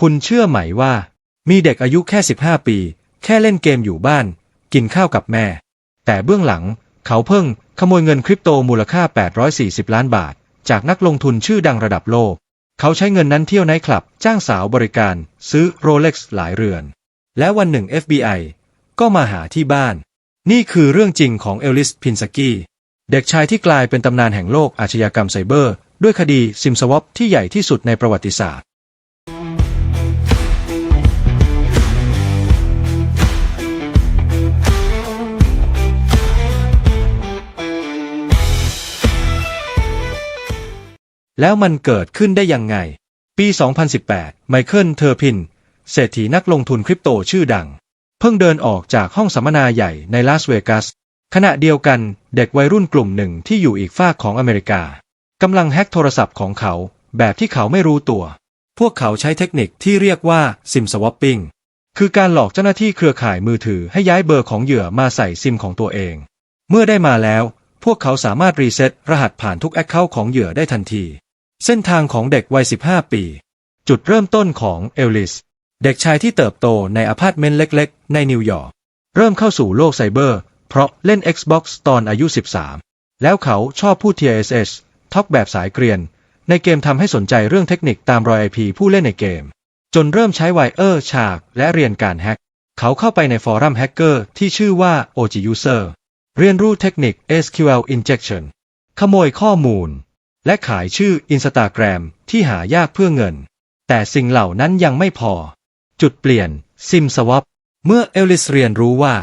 คุณเชื่อไหมว่า มีเด็กอายุแค่ 15 ปี แค่เล่นเกมอยู่บ้าน กินข้าวกับแม่ แต่เบื้องหลัง เขาเพิ่งขโมยเงินคริปโตมูลค่า 840 ล้านบาท จากนักลงทุนชื่อดังระดับโลก เขาใช้เงินนั้นเที่ยวไนท์คลับ จ้างสาวบริการ ซื้อโรเล็กซ์หลายเรือน และวันหนึ่ง FBI ก็มาหาที่บ้าน นี่คือเรื่องจริงของเอลลิสพินสกี้เด็กชายที่กลายเป็นตำนานแห่งโลกอาชญากรรมไซเบอร์ ด้วยคดีซิมสวอปที่ใหญ่ที่สุดในประวัติศาสตร์ แล้วมันเกิดขึ้นได้ยังไง ปี 2018 ไมเคิล เทอร์พิน เศรษฐีนักลงทุนคริปโตชื่อดัง เพิ่งเดินออกจากห้องสัมมนาใหญ่ในลาสเวกัส ขณะเดียวกันเด็กวัยรุ่นกลุ่มหนึ่งที่อยู่อีกฝากของอเมริกากำลังแฮ็กโทรศัพท์ของเขาแบบที่เขาไม่รู้ตัว พวกเขาใช้เทคนิคที่เรียกว่าซิมสวอปปิ้ง คือการหลอกเจ้าหน้าที่เครือข่ายมือถือให้ย้ายเบอร์ของเหยื่อมาใส่ซิมของตัวเอง เมื่อได้มาแล้ว พวกเขาสามารถรีเซ็ตรหัสผ่านทุกแอคเคาท์ของเหยื่อได้ทันที เส้นทางของเด็กวัย 15 ปี จุดเริ่มต้นของเอลลิส เด็กชายที่เติบโตในอพาร์ตเมนต์เล็กๆ ในนิวยอร์ก เริ่มเข้าสู่โลกไซเบอร์ เพราะเล่น Xbox ตอนอายุ 13 แล้วเขาชอบพูด TSS ท็อกแบบสายเกรียน ในเกมทำให้สนใจเรื่องเทคนิคตามรอยไอพีผู้เล่นในเกม จนเริ่มใช้ไวเออร์ฉาก และเรียนการแฮก เขาเข้าไปในฟอรัมแฮกเกอร์ที่ชื่อว่า OG User เรียนรู้เทคนิค SQL Injection ขโมยข้อมูล และขายชื่อ Instagram ที่หายากเพื่อเงิน แต่สิ่งเหล่านั้นยังไม่พอ จุดเปลี่ยนซิมสวอปเมื่อเอลิสเรียนรู้ว่า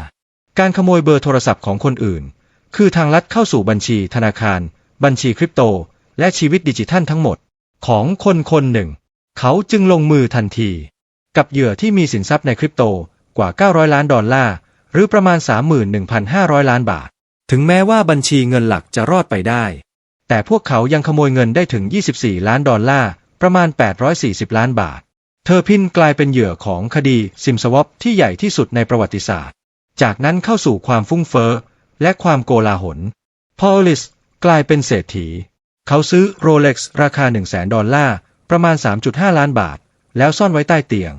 การขโมยเบอร์โทรศัพท์ของคนอื่น คือทางลัดเข้าสู่บัญชีธนาคาร บัญชีคริปโต และชีวิตดิจิทัลทั้งหมด ของคนคนหนึ่ง เขาจึงลงมือทันที กับเหยื่อที่มีสินทรัพย์ในคริปโตกว่า 900 ล้านดอลลาร์หรือประมาณ 31,500 ล้านบาท ถึงแม้ว่าบัญชีเงินหลักจะรอดไปได้ แต่พวกเขายังขโมยเงินได้ถึง 24 ล้านดอลลาร์ ประมาณ 840 ล้านบาท เธอพินกลายเป็นเหยื่อของคดีซิมสวอปที่ใหญ่ที่สุดในประวัติศาสตร์ จากนั้นเข้าสู่ความฟุ้งเฟ้อและความโกลาหล พอลิสกลายเป็นเศรษฐี เขาซื้อโรเล็กซ์ราคา 1 0 0 0 0แดอลลาร์ ประมาณ 3.5 ล้านบาท แล้วซ่อนไว้ใต้เตียง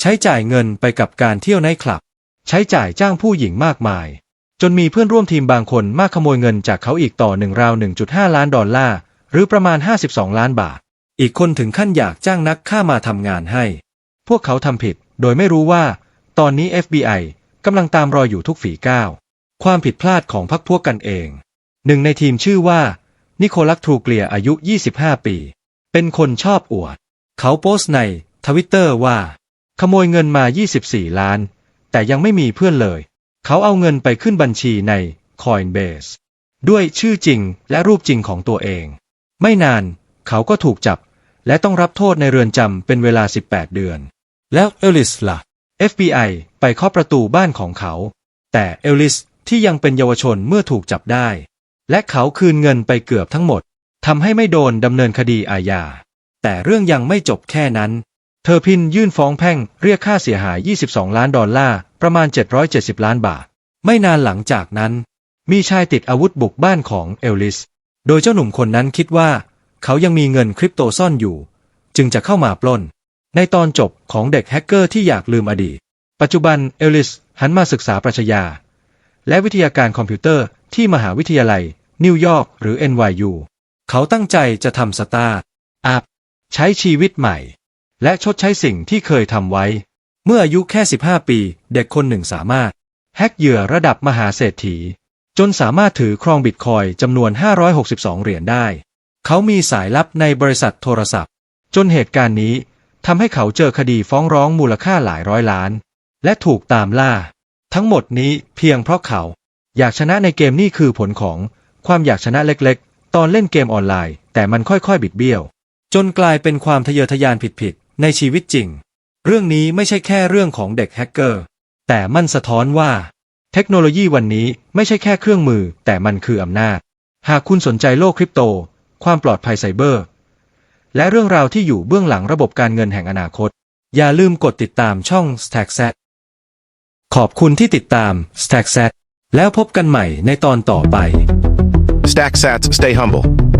ใช้จ่ายเงินไปกับการเที่ยวไนท์คลับ ใช้จ่ายจ้างผู้หญิงมากมาย จนมีเพื่อนร่วมทีมบางคนมากขโมยเงินจากเขาอีกต่อหนึ่งราว 1.5 ล้านดอลลาร์ หรือประมาณ 52 ล้านบาท อีกคนถึงขั้นอยากจ้างนักฆ่ามาทำงานให้ พวกเขาทำผิดโดยไม่รู้ว่า ตอนนี้ FBI กำลังตามรอยอยู่ทุกฝีก้าว ความผิดพลาดของพรรคพวกกันเอง หนึ่งในทีมชื่อว่า นิโคลัสทรูเกลียอายุ 25 ปี เป็นคนชอบอวด เขาโพสต์ในทวิตเตอร์ว่า ขโมยเงินมา 24 ล้าน แต่ยังไม่มีเพื่อนเลย เขาเอาเงินไปขึ้นบัญชีใน Coinbase ด้วยชื่อจริงและรูปจริงของตัวเอง ไม่นานเขาก็ถูกจับ และต้องรับโทษในเรือนจำเป็นเวลา 18 เดือน แล้วเอลลิสล่ะ FBI ไปเคาะประตูบ้านของเขา แต่เอลลิสที่ยังเป็นเยาวชนเมื่อถูกจับได้ และเขาคืนเงินไปเกือบทั้งหมดทำให้ไม่โดนดำเนินคดีอาญาแต่เรื่องยังไม่จบแค่นั้น เธอพินยื่นฟ้องแพ่งเรียกค่าเสียหาย 22 ล้านดอลลาร์ ประมาณ 770 ล้านบาท ไม่นานหลังจากนั้น มีชายติดอาวุธบุกบ้านของเอลลิส โดยเจ้าหนุ่มคนนั้นคิดว่า เขายังมีเงินคริปโตซ่อนอยู่ จึงจะเข้ามาปล้น ในตอนจบของเด็กแฮกเกอร์ที่อยากลืมอดีต ปัจจุบันเอลลิสหันมาศึกษาปรัชญา และวิทยาการคอมพิวเตอร์ที่มหาวิทยาลัย นิวยอร์กหรือ NYU เขาตั้งใจจะทำสตาร์อัพใช้ชีวิตใหม่ และชดใช้สิ่งที่เคยทำไว้ เมื่ออายุแค่ 15 ปี เด็กคนหนึ่งสามารถ แฮกเหยื่อระดับมหาเศรษฐี จนสามารถถือครองบิตคอยจำนวน 562 เหรียญได้ เขามีสายลับในบริษัทโทรศัพท์ จนเหตุการณ์นี้ทำให้เขาเจอคดีฟ้องร้องมูลค่าหลายร้อยล้าน และถูกตามล่า ทั้งหมดนี้เพียงเพราะเขา อยากชนะในเกมนี่คือผลของความอยากชนะเล็กๆ ตอนเล่นเกมออนไลน์ แต่มันค่อยๆ บิดเบี้ยว จนกลายเป็นความทะเยอทะยานผิดๆ ในชีวิตจริง เรื่องนี้ไม่ใช่แค่เรื่องของเด็กแฮกเกอร์ แต่มันสะท้อนว่า เทคโนโลยีวันนี้ไม่ใช่แค่เครื่องมือ แต่มันคืออำนาจ หากคุณสนใจโลกคริปโต ความปลอดภัยไซเบอร์ และเรื่องราวที่อยู่เบื้องหลังระบบการเงินแห่งอนาคต อย่าลืมกดติดตามช่อง StackSat ขอบคุณที่ติดตาม StackSat แล้วพบกันใหม่ในตอนต่อไป Stack sats, stay humble.